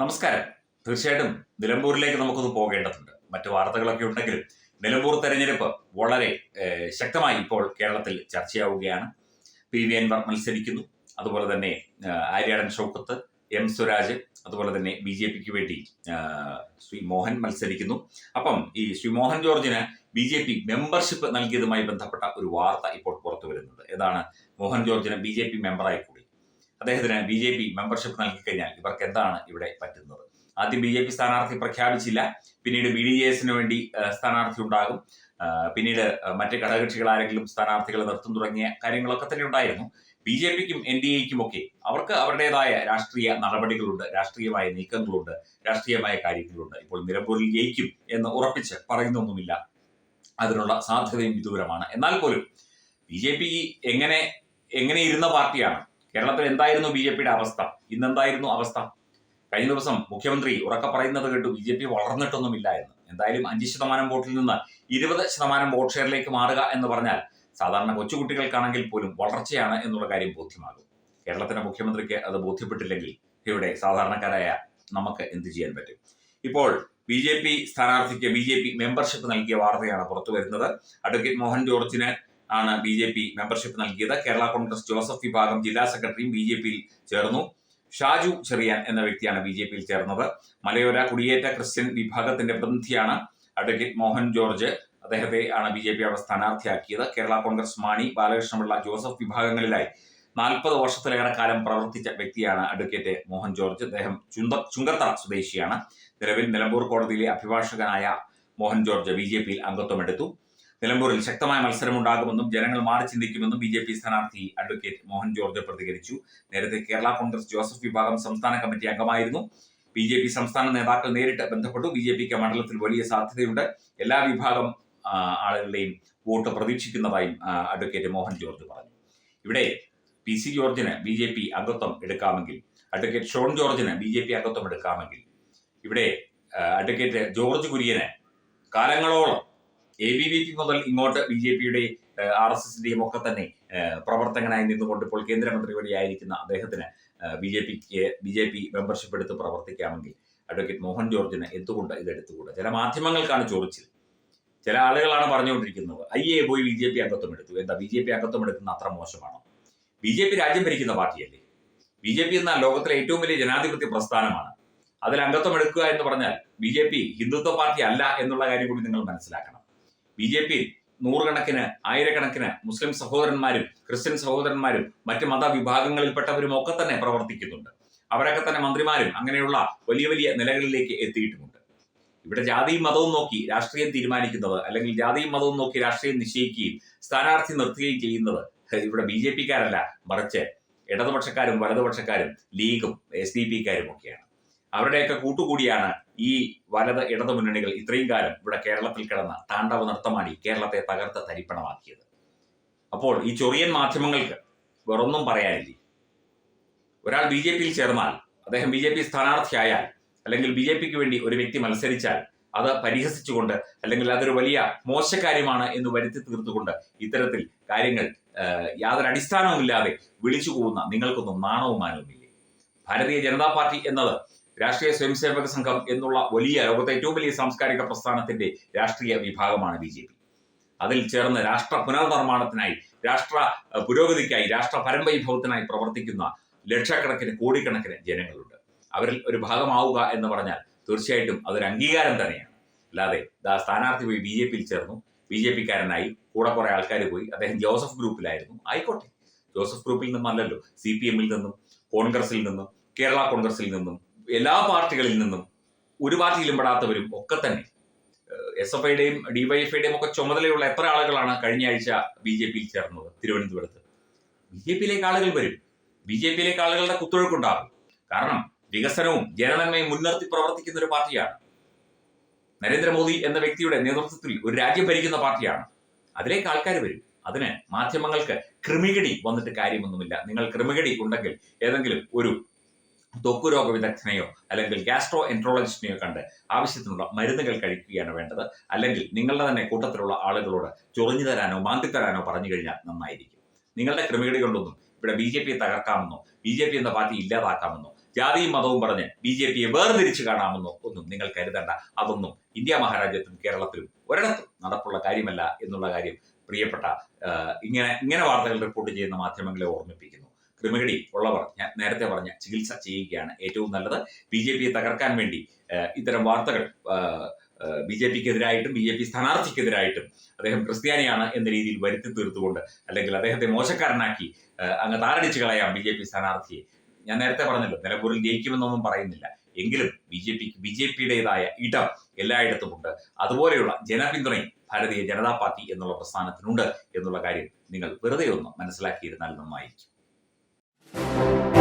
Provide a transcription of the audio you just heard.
നമസ്കാരം. തീർച്ചയായിട്ടും നിലമ്പൂരിലേക്ക് നമുക്കൊന്ന് പോകേണ്ടതുണ്ട്. മറ്റു വാർത്തകളൊക്കെ ഉണ്ടെങ്കിലും നിലമ്പൂർ തെരഞ്ഞെടുപ്പ് വളരെ ശക്തമായി ഇപ്പോൾ കേരളത്തിൽ ചർച്ചയാവുകയാണ്. പി വി അൻവർ മത്സരിക്കുന്നു. അതുപോലെ തന്നെ ആര്യാടൻ ഷൗക്കത്ത് എം സ്വരാജ് അതുപോലെ തന്നെ ബി ജെ പിക്ക് വേണ്ടി ശ്രീ മോഹൻ മത്സരിക്കുന്നു. അപ്പം ഈ ശ്രീ മോഹൻ ജോർജിന് ബി ജെ പി മെമ്പർഷിപ്പ് നൽകിയതുമായി ബന്ധപ്പെട്ട ഒരു വാർത്ത ഇപ്പോൾ പുറത്തു വരുന്നുണ്ട്. ഏതാണ്? മോഹൻ ജോർജിന് ബി ജെ പി മെമ്പറായി കൂടി. അദ്ദേഹത്തിന് ബി ജെ പി മെമ്പർഷിപ്പ് നൽകി കഴിഞ്ഞാൽ ഇവർക്ക് എന്താണ് ഇവിടെ പറ്റുന്നത്? ആദ്യം ബി ജെ പി സ്ഥാനാർത്ഥി പ്രഖ്യാപിച്ചില്ല. പിന്നീട് ബി ഡി ജെ എസിന് വേണ്ടി സ്ഥാനാർത്ഥി ഉണ്ടാകും. പിന്നീട് മറ്റ് ഘടകകക്ഷികൾ ആരെങ്കിലും സ്ഥാനാർത്ഥികളെ നിർത്തും തുടങ്ങിയ കാര്യങ്ങളൊക്കെ തന്നെ ഉണ്ടായിരുന്നു. ബി ജെ പിക്കും എൻ ഡി എക്കും ഒക്കെ അവർക്ക് അവരുടേതായ രാഷ്ട്രീയ നടപടികളുണ്ട് രാഷ്ട്രീയമായ നീക്കങ്ങളുണ്ട് രാഷ്ട്രീയമായ കാര്യങ്ങളുണ്ട്. ഇപ്പോൾ നിലമ്പൂരിൽ ജയിക്കും എന്ന് ഉറപ്പിച്ച് പറയുന്നൊന്നുമില്ല. അതിനുള്ള സാധ്യതയും വിദൂരമാണ്. എന്നാൽ പോലും ബി ജെ പി എങ്ങനെ എങ്ങനെ ഇരുന്ന പാർട്ടിയാണ് കേരളത്തിൽ എന്തായിരുന്നു ബി ജെ പിയുടെ അവസ്ഥ? ഇന്നെന്തായിരുന്നു അവസ്ഥ? കഴിഞ്ഞ ദിവസം മുഖ്യമന്ത്രി ഉറക്കെ പറയുന്നത് കേട്ടു ബി ജെ പി വളർന്നിട്ടൊന്നുമില്ല എന്ന്. എന്തായാലും അഞ്ച് ശതമാനം വോട്ടിൽ നിന്ന് ഇരുപത് ശതമാനം വോട്ട് ഷെയറിലേക്ക് മാറുക എന്ന് പറഞ്ഞാൽ സാധാരണ കൊച്ചുകുട്ടികൾക്കാണെങ്കിൽ പോലും വളർച്ചയാണ് എന്നുള്ള കാര്യം ബോധ്യമാകും. കേരളത്തിന്റെ മുഖ്യമന്ത്രിക്ക് അത് ബോധ്യപ്പെട്ടില്ലെങ്കിൽ ഇവിടെ സാധാരണക്കാരായ നമുക്ക് എന്ത് ചെയ്യാൻ പറ്റും? ഇപ്പോൾ ബി ജെ പി സ്ഥാനാർത്ഥിക്ക് ബി ജെ പി മെമ്പർഷിപ്പ് നൽകിയ വാർത്തയാണ് പുറത്തു വരുന്നത്. അഡ്വക്കേറ്റ് മോഹൻ ജോർജിന് ആണ് ബി ജെ പി മെമ്പർഷിപ്പ് നൽകിയത്. കേരള കോൺഗ്രസ് ജോസഫ് വിഭാഗം ജില്ലാ സെക്രട്ടറിയും ബി ജെ പിയിൽ ചേർന്നു. ഷാജു ചെറിയാൻ എന്ന വ്യക്തിയാണ് ബി ജെ പിയിൽ ചേർന്നത്. മലയോര കുടിയേറ്റ ക്രിസ്ത്യൻ വിഭാഗത്തിന്റെ പ്രതിനിധിയാണ് അഡ്വക്കേറ്റ് മോഹൻ ജോർജ്. അദ്ദേഹത്തെ ആണ് ബി ജെ പി അവിടെ സ്ഥാനാർത്ഥിയാക്കിയത്. കേരള കോൺഗ്രസ് മാണി ബാലകൃഷ്ണപിള്ള ജോസഫ് വിഭാഗങ്ങളിലായി നാൽപ്പത് വർഷത്തിലേറെ കാലം പ്രവർത്തിച്ച വ്യക്തിയാണ് അഡ്വക്കേറ്റ് മോഹൻ ജോർജ്. അദ്ദേഹം ചുന്ത ചുങ്കത്തറ സ്വദേശിയാണ്. നിലവിൽ നിലമ്പൂർ കോടതിയിലെ അഭിഭാഷകനായ മോഹൻ ജോർജ് ബി ജെ പിയിൽ അംഗത്വമെടുത്തു. നിലമ്പൂരിൽ ശക്തമായ മത്സരമുണ്ടാകുമെന്നും ജനങ്ങൾ മാറി ചിന്തിക്കുമെന്നും ബി ജെ പി സ്ഥാനാർത്ഥി അഡ്വക്കേറ്റ് മോഹൻ ജോർജ് പ്രതികരിച്ചു. നേരത്തെ കേരള കോൺഗ്രസ് ജോസഫ് വിഭാഗം സംസ്ഥാന കമ്മിറ്റി അംഗമായിരുന്നു. ബി ജെ പി സംസ്ഥാന നേതാക്കൾ നേരിട്ട് ബന്ധപ്പെട്ടു. ബി ജെ പിക്ക് മണ്ഡലത്തിൽ വലിയ സാധ്യതയുണ്ട്. എല്ലാ വിഭാഗം ആളുകളുടെയും വോട്ട് പ്രതീക്ഷിക്കുന്നതായും അഡ്വക്കേറ്റ് മോഹൻ ജോർജ് പറഞ്ഞു. ഇവിടെ പി സി ജോർജിന് ബി ജെ പി അംഗത്വം എടുക്കാമെങ്കിൽ അഡ്വക്കേറ്റ് ഷോൺ ജോർജിന് ബി ജെ പി അംഗത്വം എടുക്കാമെങ്കിൽ ഇവിടെ അഡ്വക്കേറ്റ് ജോർജ് കുര്യന് കാലങ്ങളോളം എ ബി വി പി മുതൽ ഇങ്ങോട്ട് ബി ജെ പിയുടെ ആർ എസ് എസിന്റെയും ഒക്കെ തന്നെ പ്രവർത്തകനായി നിന്നുകൊണ്ട് ഇപ്പോൾ കേന്ദ്രമന്ത്രി വഴിയായിരിക്കുന്ന അദ്ദേഹത്തിന് ബി ജെ പിക്ക് ബി ജെ പി മെമ്പർഷിപ്പ് എടുത്ത് പ്രവർത്തിക്കാമെങ്കിൽ അഡ്വക്കേറ്റ് മോഹൻ ജോർജിന് എന്തുകൊണ്ട് ഇത് എടുത്തുകൂടാ ചില മാധ്യമങ്ങൾക്കാണ് ചോദിച്ചത്. ചില ആളുകളാണ് പറഞ്ഞുകൊണ്ടിരിക്കുന്നത് ഐ എ പോയി ബി ജെ പി അംഗത്വം എടുത്തു. എന്താ ബി ജെ പി അംഗത്വം എടുക്കുന്ന അത്ര മോശമാണോ? ബി ജെ പി രാജ്യം ഭരിക്കുന്ന പാർട്ടിയല്ലേ? ബി ജെ പി എന്ന ലോകത്തിലെ ഏറ്റവും വലിയ ജനാധിപത്യ പ്രസ്ഥാനമാണ്. അതിൽ അംഗത്വം എടുക്കുക എന്ന് പറഞ്ഞാൽ B J P Hindutva party അല്ല എന്നുള്ള കാര്യം കൂടി നിങ്ങൾ മനസ്സിലാക്കണം. ബി ജെ പി നൂറുകണക്കിന് ആയിരക്കണക്കിന് മുസ്ലിം സഹോദരന്മാരും ക്രിസ്ത്യൻ സഹോദരന്മാരും മറ്റ് മതവിഭാഗങ്ങളിൽപ്പെട്ടവരും ഒക്കെ തന്നെ പ്രവർത്തിക്കുന്നുണ്ട്. അവരൊക്കെ തന്നെ മന്ത്രിമാരും അങ്ങനെയുള്ള വലിയ വലിയ നിലകളിലേക്ക് എത്തിയിട്ടുമുണ്ട്. ഇവിടെ ജാതിയും മതവും നോക്കി രാഷ്ട്രീയം തീരുമാനിക്കുന്നത് അല്ലെങ്കിൽ ജാതിയും മതവും നോക്കി രാഷ്ട്രീയം നിശ്ചയിക്കുകയും സ്ഥാനാർത്ഥി നിർത്തുകയും ചെയ്യുന്നത് ഇവിടെ ബി ജെ പിക്കാരല്ല. മറിച്ച് ഇടതുപക്ഷക്കാരും വലതുപക്ഷക്കാരും ലീഗും എസ് ഡി പിക്കാരും ഒക്കെയാണ്. അവരുടെയൊക്കെ കൂട്ടുകൂടിയാണ് ഈ വലത് ഇടതു മുന്നണികൾ ഇത്രയും കാലം ഇവിടെ കേരളത്തിൽ കിടന്ന താണ്ഡവ നൃത്തമാടി കേരളത്തെ തകർത്ത് തരിപ്പണമാക്കിയത്. അപ്പോൾ ഈ ചൊറിയൻ മാധ്യമങ്ങൾക്ക് വേറൊന്നും പറയാനില്ല? ഒരാൾ ബി ജെ പിയിൽ ചേർന്നാൽ അദ്ദേഹം ബി ജെ പി സ്ഥാനാർത്ഥിയായാൽ അല്ലെങ്കിൽ ബി ജെ പിക്ക് വേണ്ടി ഒരു വ്യക്തി മത്സരിച്ചാൽ അത് പരിഹസിച്ചുകൊണ്ട് അല്ലെങ്കിൽ അതൊരു വലിയ മോശക്കാര്യമാണ് എന്ന് വരുത്തി തീർത്തുകൊണ്ട് ഇത്തരത്തിൽ കാര്യങ്ങൾ യാതൊരു അടിസ്ഥാനവുമില്ലാതെ വിളിച്ചു പോകുന്ന നിങ്ങൾക്കൊന്നും നാണവും മാനവുമില്ലേ? ഭാരതീയ ജനതാ പാർട്ടി എന്നത് രാഷ്ട്രീയ സ്വയംസേവക സംഘം എന്നുള്ള വലിയ ലോകത്തെ ഏറ്റവും വലിയ സാംസ്കാരിക പ്രസ്ഥാനത്തിന്റെ രാഷ്ട്രീയ വിഭാഗമാണ് ബി ജെ പി. അതിൽ ചേർന്ന് രാഷ്ട്ര പുനർനിർമ്മാണത്തിനായി രാഷ്ട്ര പുരോഗതിക്കായി രാഷ്ട്ര പരമവൈഭവത്തിനായി പ്രവർത്തിക്കുന്ന ലക്ഷക്കണക്കിന് കോടിക്കണക്കിന് ജനങ്ങളുണ്ട്. അവരിൽ ഒരു ഭാഗമാവുക എന്ന് പറഞ്ഞാൽ തീർച്ചയായിട്ടും അതൊരു അംഗീകാരം തന്നെയാണ്. അല്ലാതെ സ്ഥാനാർത്ഥി പോയി ബി ജെ പിയിൽ ചേർന്നു. ബി ജെ പിക്കാരനായി കൂടെ കുറെ ആൾക്കാർ പോയി. അദ്ദേഹം ജോസഫ് ഗ്രൂപ്പിലായിരുന്നു. ആയിക്കോട്ടെ. ജോസഫ് ഗ്രൂപ്പിൽ നിന്നല്ലല്ലോ. സി പി എമ്മിൽ നിന്നും കോൺഗ്രസിൽ നിന്നും കേരള കോൺഗ്രസിൽ നിന്നും എല്ലാ പാർട്ടികളിൽ നിന്നും ഒരു പാർട്ടിയിലും പെടാത്തവരും ഒക്കെ തന്നെ. എസ് എഫ് ഐയുടെയും ഡിവൈഎഫ്ഐയുടെയും ഒക്കെ ചുമതലയുള്ള എത്ര ആളുകളാണ് കഴിഞ്ഞ ആഴ്ച ബി ജെ പിയിൽ ചേർന്നത് തിരുവനന്തപുരത്ത്? ബി ജെ പിയിലേക്ക് ആളുകൾ വരും. ബി ജെ പിയിലേക്ക് ആളുകളുടെ കുത്തൊഴുക്കുണ്ടാകും. കാരണം വികസനവും ജനനന്മയും മുൻനിർത്തി പ്രവർത്തിക്കുന്ന ഒരു പാർട്ടിയാണ്. നരേന്ദ്രമോദി എന്ന വ്യക്തിയുടെ നേതൃത്വത്തിൽ ഒരു രാജ്യം ഭരിക്കുന്ന പാർട്ടിയാണ്. അതിലേക്ക് ആൾക്കാർ വരും. അതിന് മാധ്യമങ്ങൾക്ക് ക്രിമികടി വന്നിട്ട് കാര്യമൊന്നുമില്ല. നിങ്ങൾ ക്രിമികടി ഉണ്ടെങ്കിൽ ഏതെങ്കിലും ഒരു ത്വക്ക് രോഗ വിദഗ്ധനെയോ അല്ലെങ്കിൽ ഗ്യാസ്ട്രോ എൻട്രോളജിസ്റ്റിനെയോ കണ്ട് ആവശ്യത്തിനുള്ള മരുന്നുകൾ കഴിക്കുകയാണ് വേണ്ടത്. അല്ലെങ്കിൽ നിങ്ങളുടെ തന്നെ കൂട്ടത്തിലുള്ള ആളുകളോട് ചൊറിഞ്ഞു തരാനോ മാന്തി തരാനോ പറഞ്ഞു കഴിഞ്ഞാൽ നന്നായിരിക്കും. നിങ്ങളുടെ കൊണ്ടൊന്നും ഇവിടെ ബി ജെ പിയെ തകർക്കാമെന്നോ ബി ജെ പി എന്ന പാർട്ടി ഇല്ലാതാക്കാമെന്നോ ജാതിയും മതവും പറഞ്ഞ് ബി ജെ പിയെ വേർതിരിച്ച് കാണാമെന്നോ ഒന്നും നിങ്ങൾ കരുതണ്ട. അതൊന്നും ഇന്ത്യ മഹാരാജ്യത്തും കേരളത്തിലും ഒരിടത്തും നടപ്പുള്ള കാര്യമല്ല എന്നുള്ള കാര്യം പ്രിയപ്പെട്ട ഇങ്ങനെ ഇങ്ങനെ വാർത്തകൾ റിപ്പോർട്ട് ചെയ്യുന്ന മാധ്യമങ്ങളെ ഓർമ്മിപ്പിക്കുന്നു ക്രിമിനടി ഉള്ളവർ ഞാൻ നേരത്തെ പറഞ്ഞ ചികിത്സ ചെയ്യുകയാണ് ഏറ്റവും നല്ലത്. ബി ജെ പിയെ തകർക്കാൻ വേണ്ടി ഇത്തരം വാർത്തകൾ ബി ജെ പിക്കെതിരായിട്ടും ബി ജെ പി സ്ഥാനാർത്ഥിക്കെതിരായിട്ടും അദ്ദേഹം ക്രിസ്ത്യാനിയാണ് എന്ന രീതിയിൽ വരുത്തി തീർത്തുകൊണ്ട് അല്ലെങ്കിൽ അദ്ദേഹത്തെ മോശക്കാരനാക്കി അങ്ങ് താറടിച്ചു കളയാം ബി ജെ പി സ്ഥാനാർത്ഥിയെ. ഞാൻ നേരത്തെ പറഞ്ഞല്ലോ നിലമ്പൂരിൽ ജയിക്കുമെന്നൊന്നും പറയുന്നില്ല. എങ്കിലും ബി ജെ പിക്ക് ബി ജെ പിയുടേതായ ഇടം എല്ലായിടത്തും ഉണ്ട്. അതുപോലെയുള്ള ജനപിന്തുണയും ഭാരതീയ ജനതാ പാർട്ടി എന്നുള്ള പ്രസ്ഥാനത്തിനുണ്ട് എന്നുള്ള കാര്യം നിങ്ങൾ വെറുതെ ഒന്ന് മനസ്സിലാക്കിയിരുന്നാൽ നന്നായിരിക്കും. Thank you.